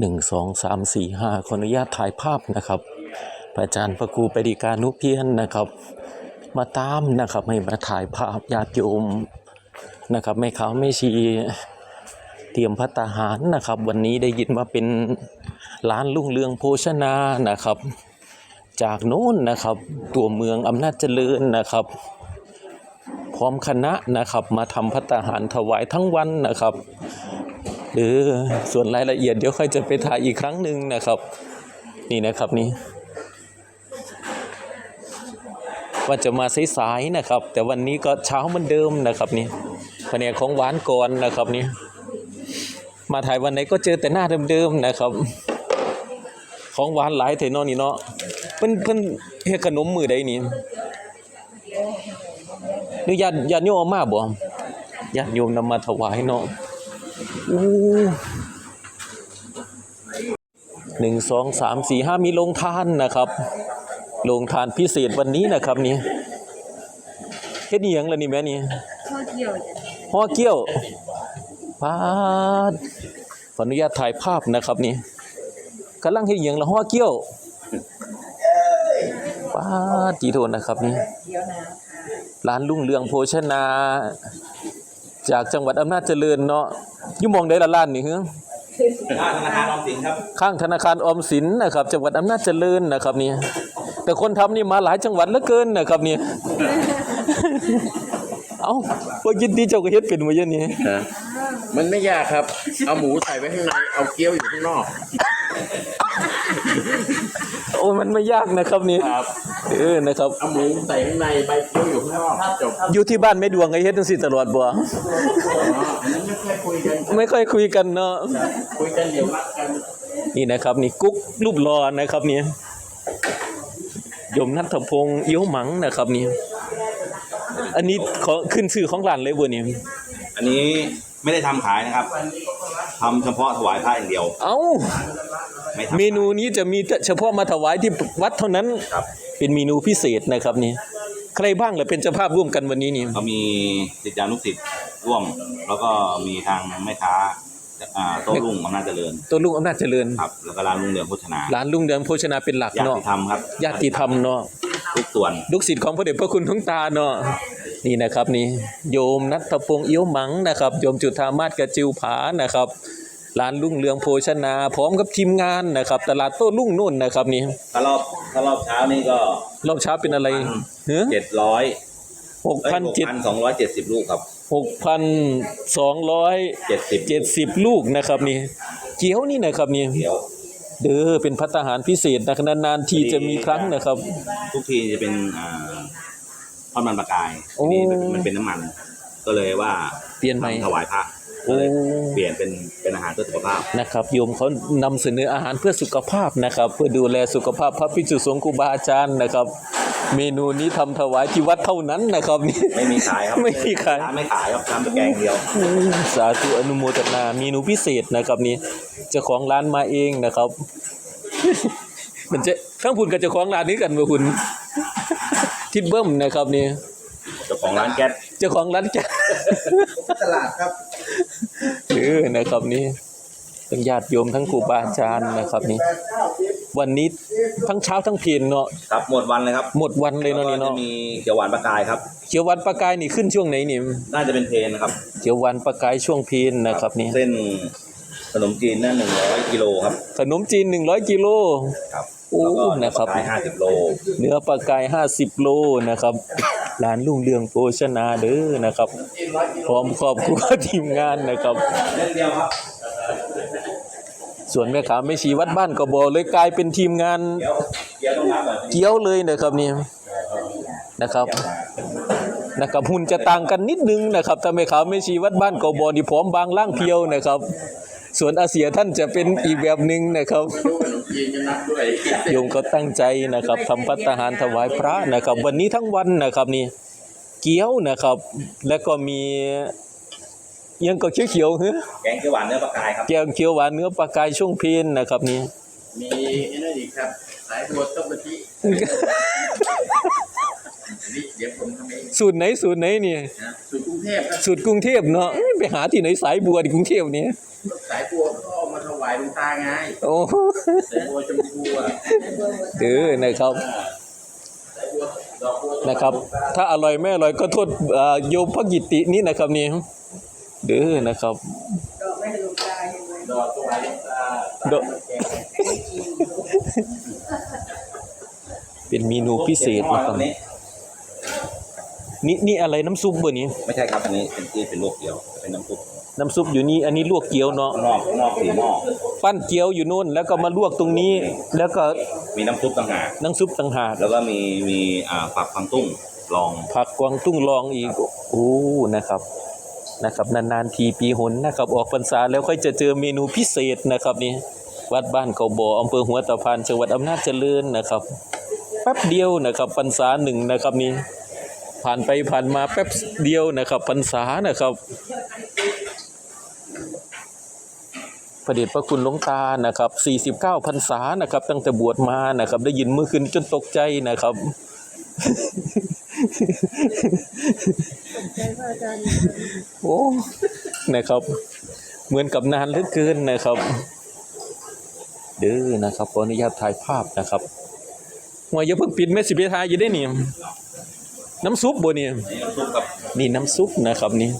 หนึ่งสองสามสี่ห้าขออนุญาตถ่ายภาพนะครับอาจารย์พระครูปริการนุเพียนนะครับ มาตามนะครับให้มาถ่ายภาพญาติโยมนะครับไม่ขาไม่ชีเตรียมพัตาหารนะครับ วันนี้ได้ยินว่าเป็นร้านลุ่งเรืองโภชนานะครับ จากโน้นนะครับตัวเมืองอำนาจเจริญนะครับ พร้อมคณะนะครับมาทำพัตาหารถวายทั้งวันนะครับ หรือส่วนรายละเอียดเดี๋ยวค่อยจะไปถ่ายอีกครั้งหนึ่งนะครับ นี่นะครับนี่ว่าจะมาสายๆนะครับ แต่วันนี้ก็เช้าเหมือนเดิมนะครับนี่แผนกของหวานก่อนนะครับนี่มาถ่ายวันไหนก็เจอแต่หน้าเดิมๆนะครับ ของหวานหลายเทนอนี่เนาะเพิ่นเพิ่นเฮ็ดขนมมือใดนี่หรือญาติญาติโยมามาบ่ญาติโยมนำมาถวายเนาะ หนึ่งสองสามสี่ห้ามีโรงทานนะครับโรงทานพิเศษวันนี้นะครับนี่เฮ็ดอีหยังล่ะนี่แม่นี่ข้าวเกี่ยวจ้ะห่อเกี้ยวปาดขออนุญาตถ่ายภาพนะครับนี่กำลังเฮ็ดอีหยังล่ะห่อเกี้ยวปาดจีโทนนะครับนี่เกี่ยวน้ำค่ะร้านรุ่งเรืองโภชนา จากจังหวัดอำนาจเจริญเนาะ อยู่หมองใดละร้านนี่ฮึข้างธนาคารออมสินครับ ข้างธนาคารออมสินนะครับ จังหวัดอำนาจเจริญนะครับนี่แต่คนทำนี่มาหลายจังหวัดเหลือเกินนะครับนี่เอ้าบ่ยินดีเจ้าก็เฮ็ดเป็นบ่เยอะนี่ฮะมันไม่ยากครับ เอาหมูใส่ไว้ข้างใน เอาเกี๊ยวอยู่ข้างนอก โอ้ยมันไม่ยากนะครับนี่ครับเออนะครับ เอาหมูใส่ข้างในใบเกี๊ยวอยู่ข้างนอกจบอยู่ที่บ้านแม่ดวงก็เฮ็ดจังซี่ตลอดบ่อ๋ออันนั้นไม่ ค่อยคุยกันไม่ค่อยคุยกันเนาะคุยกันเดี๋ยวรักกันนี่นะครับ นี่กุ๊กรูปหล่อนะครับนี่ยมนัทพงศ์เอี้ยวหมังนะครับนี่อันนี้ขอขึ้นชื่อของร้านเลยบ่นี่อันนี้ไม่ได้ทำขายนะครับทำเฉพาะถวายพระอย่างเดียว เอ้า ไม่ทำ เมนูนี้จะมีเฉพาะมาถวายที่วัดเท่านั้น ครับ เป็นเมนูพิเศษนะครับนี่ใครบ้างเหรือเป็นเจ้าภาพร่วมกันวันนี้นี่ก็มีศิษยานุศิษย์ ร่วม แล้วก็มีทางแม่ค้าอ่าโต๊ะรุ่งอำนาจเจริญตัวลุงอำนาจเจริญ ครับแล้วก็ร้านลุงเรืองโภชนาร้านลุงเดืองโภชนาเป็นหลักญาเนาะติธรรมครับญาติธรรมเนาะทุกส่วนลูกศิษย์ของพระเดชพระคุณทุงตาเนาะนี่นะครับนี่โยมนัทพงศ์เอี้ยวหมังนะครับโยมจุธามาศกระจิวผานะครับร้านรุ่งเรืองโภชนา พร้อมกับทีมงานนะครับ ตลาดโต้รุ่งนุ่นนะครับนี่ถ้ารอบถ้ารอบเช้านี่ก็รอบเช้าเป็นอะไรเฮ้ยเจ็ดร้อยหกพันเจ็ด สองร้อยเจ็ดสิบลูกครับ หกพันสองร้อยเจ็ดสิบเจ็ดสิบลูกนะครับนี่เกี๊ยวนี่นะครับนี่เดี๋ยวเด้อเป็นพัตตาหารพิเศษนะนานๆทีจะมีครั้งนะครับ ทุกทีจะเป็นอ่าทอดมันปลากายโอ้ ทีนี้มันมันเป็นน้ำมัน ก็เลยว่าเปลี่ยนใหม่ทำถวายพระโอ้ ก็เลยเปลี่ยนเป็นเป็นอาหารเพื่อสุขภาพนะครับโยมเขานำเสนออาหารเพื่อสุขภาพนะครับ เพื่อดูแลสุขภาพพระภิกษุสงฆ์ครูบาอาจารย์นะครับ เมนูนี้ทำถวายที่วัดเท่านั้นนะครับนี่ไม่มีขายครับไม่มีขายร้านไม่ขายครับทำแต่แกงเดียว สาธุอนุโมทนาเมนูพิเศษนะครับนี่เจ้าของร้านมาเองนะครับมันจะข้างพุ่นกับเจ้าของร้านนี้กันมาคุณทิดเบิ้มนะครับนี่เจ้าของร้านแก๊สเจ้าของร้านแกตลาดครับ เออนะครับนี่ทั้งญาติโยมทั้งครูบาอาจารย์นะครับนี่วันนี้ทั้งเช้าทั้งเพลนเนาะครับหมดวันเลยครับหมดวันเลยแล้วเนาะก็นี่จะเนาะมีเขียวหวานปลากายครับ เขียวหวันปลากายนี่ขึ้นช่วงไหนนี่น่าจะเป็นเพลนนะครับเขียวหวันปลากายช่วงเพลนนะครับนี่เส้นขนมจีนนั่นหนึ่งร้อยกิโลครับขนมจีน100กิโลครับโอ้แล้วก็นะครับปลากายห้าสิบโล เนื้อปลากาย50โลนะครับ ร้านรุ่งเรืองโภชนาเด้อนะครับพร้อมครอบครัวทีมงานนะครับ ส่วนแม่ค้าไม่ชีวัดบ้านก็บอกเลยกลายเป็นทีมงานเกี้ยวเลยนะครับนี่นะครับนะครับหุ่นจะต่างกันนิดนึงนะครับถ้าแม่ค้าไม่ชีวัดบ้านก็บอกนี่ผอมบางร่างเพียวนะครับ ส่วนอาเซียท่านจะเป็นอีกแบบหนึ่งนะครับยืนกันนับด้วยโยมก็ตั้งใจนะครับทำพัตตาหารถวายพระนะครับ วันนี้ทั้งวันนะครับนี่เกี๊ยวนะครับ แล้วก็มียังก็เขียวๆเฮ้ยแกงเขียวหวานเนื้อปลากายครับแกงเขียวหวานเนื้อปลากายช่วงเพลนนะครับนี่มีไอ้นั่นอีกครับสายบัวต้มกะทิ นี่เดี๋ยวผมทำเองสูตรไหนสูตรไหนนี่นะสูตรกรุงเทพครับสูตรกรุงเทพเนาะเอ้ยไปหาที่ไหนสายบัวที่กรุงเทพนี่สายบัวก็เอามาถวายลุงตาไงโอ้ใส่บัวชมพูอะเด้อนะครับดอกบัวนะครับ ถ้าอร่อยไม่อร่อยก็โทษเอ่อโยมพระกิตตินี่นะครับนี่เด้อนะครับ ดอกถวายลุงตาดอกเป็นเมนูพิเศษนะครับอันนี้ นี่นี่อะไรน้ำซุปบ่นี้ไม่ใช่ครับอันนี้เป็นที่เป็นลวกเดียวเป็นน้ำซุปน้ำซุปอยู่นี่อันนี้ลวกเกี๊ยวเนาะข้างนอกข้างนอกสีหม้อปั้นเกี๊ยวอยู่นู่น แล้วก็มาลวกตรงนี้ แล้วก็มีน้ำซุปต่างหากน้ำซุปต่างหากแล้วก็มีมีอ่าฝักฟังตุ้งลอง ผักกวางตุ้งรองอีกโอ้นะครับนะครับนานๆทีปีหนนะครับออกพรรษาแล้วค่อยจะเจอเมนูพิเศษนะครับนี่วัดบ้านเขาบ่ออำเภอหัวตะพานจังหวัดอำนาจเจริญนะครับแป๊บเดียวนะครับพรรษาหนึ่งนะครับนี่ ผ่านไปผ่านมาแป๊บเดียวนะครับพรรษานะครับพระเดชพระคุณหลวงตานะครับ 49พรรษานะครับ ตั้งแต่บวชมานะครับ ได้ยินเมื่อคืนจนตกใจนะครับโอ้นะครับ เหมือนกับนานเหลือเกินนะครับเด้อนะครับขออนุญาตถ่ายภาพนะครับหัวอย่าเพิ่งปิดแม่สิเบทายอยู่ได้นี่ น้ำซุปบ่เนี่ยนี่น้ำซุปกับนี่น้ำซุปนะครับนี่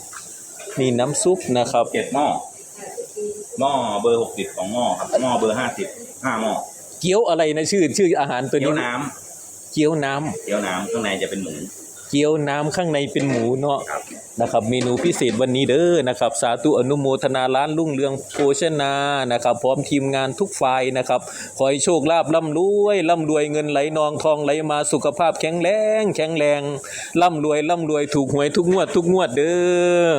นี่น้ำซุปนะครับเจ็ดหม้อหม้อเบอร์หกสิบของหม้อครับหม้อเบอร์ห้าสิบห้าหม้อเกี๊ยวอะไรนะชื่อชื่ออาหารตัวเกี๊ยนี้วน้ำเกี๊ยวน้ำเกี๊ยวน้ำข้างในจะเป็นหมู เกี๊ยวน้ำข้างในเป็นหมูเนาะนะครับ เมนูพิเศษวันนี้เด้อนะครับ สาธุอนุโมทนาร้านรุ่งเรืองโภชนานะครับ พร้อมทีมงานทุกฝ่ายนะครับขอให้โชคลาภร่ำรวยร่ำรวยเงินไหลนองทองไหลมาสุขภาพแข็งแรงแข็งแรงร่ำรวยร่ำรวยถูกหวยทุกงวดทุกงวดเด้อ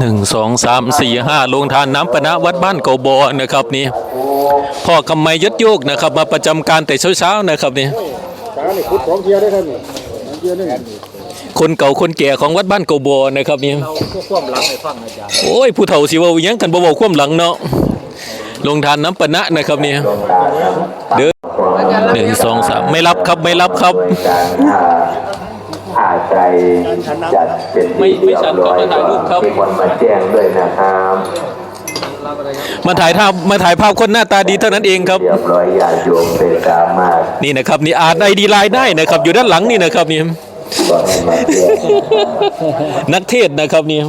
หนึ่งสองสามสี่ห้าลงทานน้ำปนะวัดบ้านเกาบอนะครับนี่ พ่อกำไมยศโยกนะครับ มาประจำการแต่เช้าๆนะครับนี่ตาเนี่ยขุดสองเทียได้ท่านนี่สองเทียนี่คนเก่าคนแก่ของวัดบ้านเกาบอนะครับนี่เราพวกความหลังให้ฟังอาจารย์โอ้ยผู้เฒ่าสิเว้าหยังกันบ่เว้าความหลังเนาะลงทานน้ำปนะนะครับนี่เด้อหนึ่งสองสามไม่รับครับไม่รับครับการหาหาใจจัดเป็นไม่ที่ไม่เรียฉันบร้อยครับมาถ่ายรูปครับมีคนมาแจ้งด้วยนะครับ มาถ่ายภาพมาถ่ายภาพคนหน้าตาดีเท่านั้นเองครับเรียบร้อยญาติโยมเป็นสามารถนี่นะครับ นี่อ่านไอดีไลน์ได้นะครับ อยู่ด้านหลังนี่นะครับนี่ก็ให้มาแจ้งนักเทศน์นะครับนี่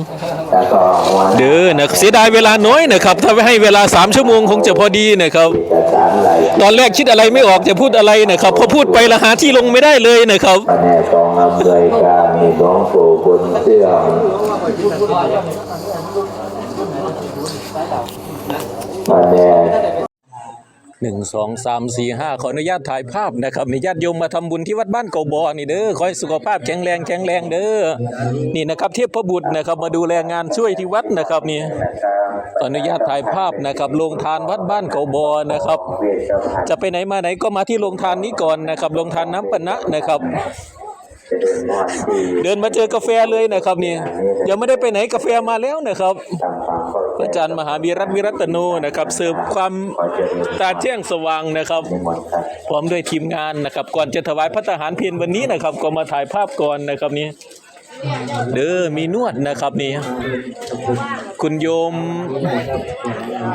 แล้วก็วันเด้อนะเสียดายเวลาน้อยนะครับ ถ้าให้เวลา3ชั่วโมงคงจะพอดีนะครับเอกสารรายตอนแรกคิดอะไรไม่ออกจะพูดอะไรนะครับพอพูดไปละหาที่ลงไม่ได้เลยนะครับ หนึ่งสองสามสี่ห้าขออนุญาตถ่ายภาพนะครับนี่ญาติโยมมาทำบุญที่วัดบ้านเกาบอนี่เด้อขอให้สุขภาพแข็งแรงแข็งแรงเด้อนี่นะครับเทพบุตรนะครับมาดูแลงานช่วยที่วัดนะครับนี่ขออนุญาตถ่ายภาพนะครับโรงทานวัดบ้านเกาบอนะครับ จะไปไหนมาไหนก็มาที่โรงทานนี้ก่อนนะครับโรงทานน้ำปนะนะครับ เป็นมอดที่เดินมาเจอกาแฟเลยนะครับนี่ยังไม่ได้ไปไหนกาแฟมาแล้วนะครับทำความเข้าพระอาจารย์มหาวีรัตวิรัตโนนะครับเสิร์ฟความตาแจ้งสว่างนะครับในมนต์ครับพร้อมด้วยทีมงานนะครับ ก่อนจะถวายพระทหารเพลวันนี้นะครับ ก็มาถ่ายภาพก่อนนะครับนี่เด้อมีนวดนะครับนี่คุณโยม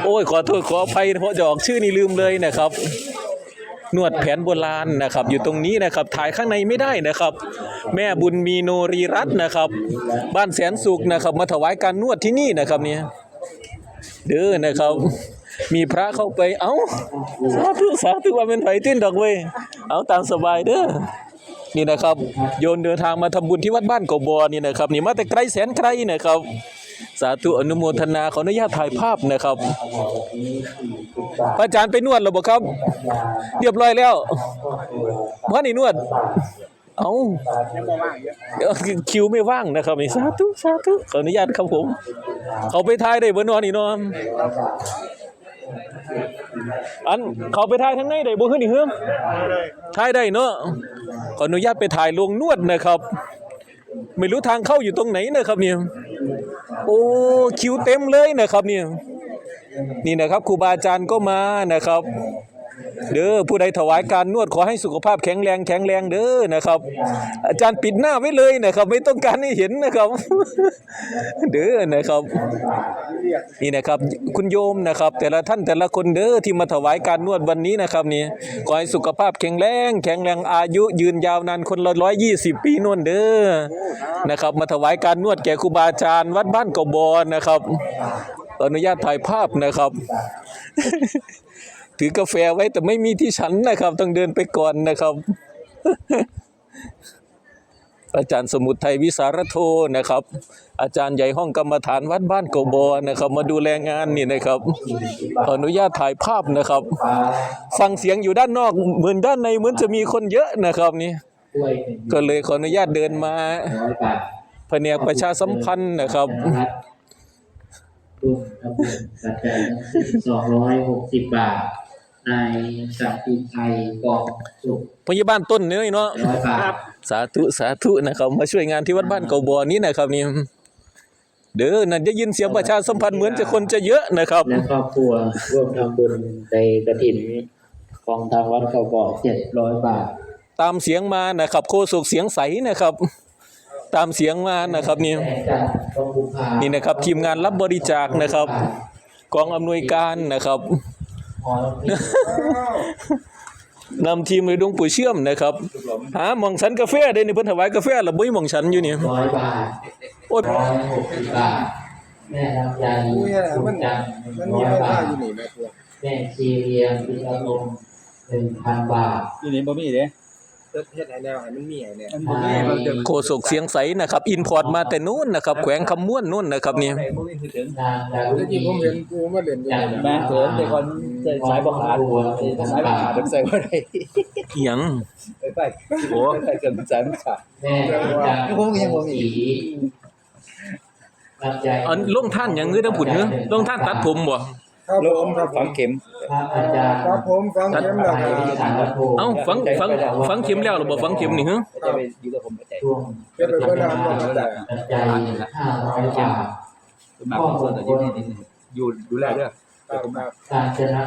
โอ้ยขอโทษขออภัยเพราะจะออกชื่อนี่ลืมเลยนะครับ นวดแผนโบราณนะครับ อยู่ตรงนี้นะครับถ่ายข้างในไม่ได้นะครับ แม่บุญมีโนรีรัตน์นะครับ บ้านแสนสุขนะครับ มาถวายการนวดที่นี่นะครับเนี่ยเด้อนะครับ มีพระเข้าไปเอ้าสาธุสาธุว่าเป็นไผติ้นดอกเว้ยเอาตามสบายเด้อนี่นะครับ โยนเดินทางมาทำบุญที่วัดบ้านกบอนี่นะครับ นี่มาแต่ไกลแสนไกลนะครับ สาธุอนุโมทนาขออนุญาตถ่ายภาพนะครับ พระอาจารย์ไปนวดแล้วบ่ครับ เรียบร้อยแล้วว่านี่นวด เอาคิวไม่ว่างนะครับนี่สาธุสาธุขออนุญาตครับผม เขาไปทายได้บ่นอนนี่นอนอันเขาไปทายทั้งในได้บ่ขึ้นนี่เฮิมทายได้เนาะขออนุญาตไปถ่ายลงนวดนะครับ ไม่รู้ทางเข้าอยู่ตรงไหนนะครับเนี่ยโอ้คิวเต็มเลยนะครับเนี่ยนี่นะครับครูบาอาจารย์ก็มานะครับ เด้อผู้ใดถวายการนวดขอให้สุขภาพแข็งแรงแข็งแรงเด้อนะครับ อาจารย์ปิดหน้าไว้เลยนะครับ ไม่ต้องการให้เห็นนะครับ เด้อนะครับ นี่นะครับ คุณโยมนะครับ แต่ละท่านแต่ละคนเด้อที่มาถวายการนวดวันนี้นะครับนี่ขอให้สุขภาพแข็งแรงแข็งแรงอายุยืนยาวนานคนละร้อยยี่สิบปีนวลเด้อนะครับ มาถวายการนวดแก่ครูบาอาจารย์วัดบ้านกบอนะครับอนุญาตถ่ายภาพนะครับ ถือกาแฟไว้แต่ไม่มีที่ฉันนะครับ ต้องเดินไปก่อนนะครับ อาจารย์สมุทรไทยวิสารโทนะครับ อาจารย์ใหญ่ห้องกรรมฐานวัดบ้านโกบอนะครับ มาดูแลงานนี่นะครับขออนุญาตถ่ายภาพนะครับ ฟังเสียงอยู่ด้านนอกเหมือนด้านในเหมือนจะมีคนเยอะนะครับนี่ก็เลยขออนุญาตเดินมาร้อยบาทแผนกประชาสัมพันธ์นะครับนะครับร่วมทำบุญปัจจัยสองร้อยหกสิบบาท นายสักดิชัยกองสุขพยาบาลต้นเนื้อเนาะร้อยบาทสาธุสาธุนะครับมาช่วยงานที่วัดบ้านเกาบอนี้นะครับนี่เด้อนั่นจะยินเสียงประชาสัมพันธ์เหมือนจะคนจะเยอะนะครับ และครอบครัวร่วมทำบุญในกระถิ่นของทางวัดเขาบอกเจ็ดร้อยบาทตามเสียงมานะครับ โคศกเสียงใสนะครับ ตามเสียงมานะครับนี่แต่จากกองบุพานี่นะครับทีมงานรับบริจาคนะครับ กองอำนวยการนะครับหอระฆัง นำทีมโดยดวงปู่เชื่อมนะครับหาหมองฉันกาแฟได้ในเพิ่นถวายกาแฟแล้วบ่มีหมองฉันอยู่นี่ร้อยบาทโอ้ยร้อยหกสิบบาทแม่ลำไยอุ้ยอะไรสุมันจันทร์หมันึ่นงมีร้อยราบาคาทอยู่นี่แม่ตัวแม่ชีเรียงพิรลมหนึ่งพันบาทอยู่นี่บ่มีเด้ เฮ็ดให้แนวให้มันมีให้แน่มันบ่มีมีมันจะโคศกเสียงใสนะครับ อินพอร์ตมาแต่นู้นนะครับ แขวงคำม่วนนู้นนะครับนี่นางดารุเมื่อณีกี้ผมเห็นกูมาเล่นอยู่จันทนี่ร์แม่เถินแต่ก่อนสายบังคับสายบังคับใส่บ่ได้อิหยังไปไปโอ้ใส่เกินสายมันขาด แม่จันทร์ผมก็ยังบ่มีสีลำไยอันลงท่านหยังคือทั้งผุนเนอะลงท่านตัดผมบ่ ครับผมครับฝังเข็มพระอาจารย์ครับผมฝังเข็มแล้วไทก็ยสารวัตรโทเอ้าฝังฝังฝังเข็มแล้วหรือบ่ฝังเข็มนี่ฮะครับช่วงเก็บไปเพิ่นเอาบ่ได้ปัจจัยห้าร้อยบาทพ่อมงคลอยู่ดูแลเด้อ ครับครับ การชนะ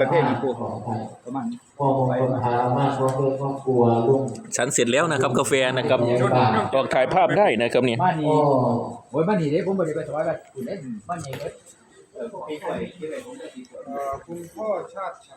ประเภทนี้ผู้ผู้ขอไปประมาณพ่อมงคลพามาพร้อมด้วยครอบครัวลุงฉันเสร็จแล้วนะครับ กาแฟนะครับร้อยบาทออกถ่ายภาพได้นะครับนี่บ้านนี้พ่อโอ้ยบ้านนี้เด้ผมบ่ได้ไปถวายบ้านอื่นเด้บ้านนี้เด้เออคุณพ่อชาติช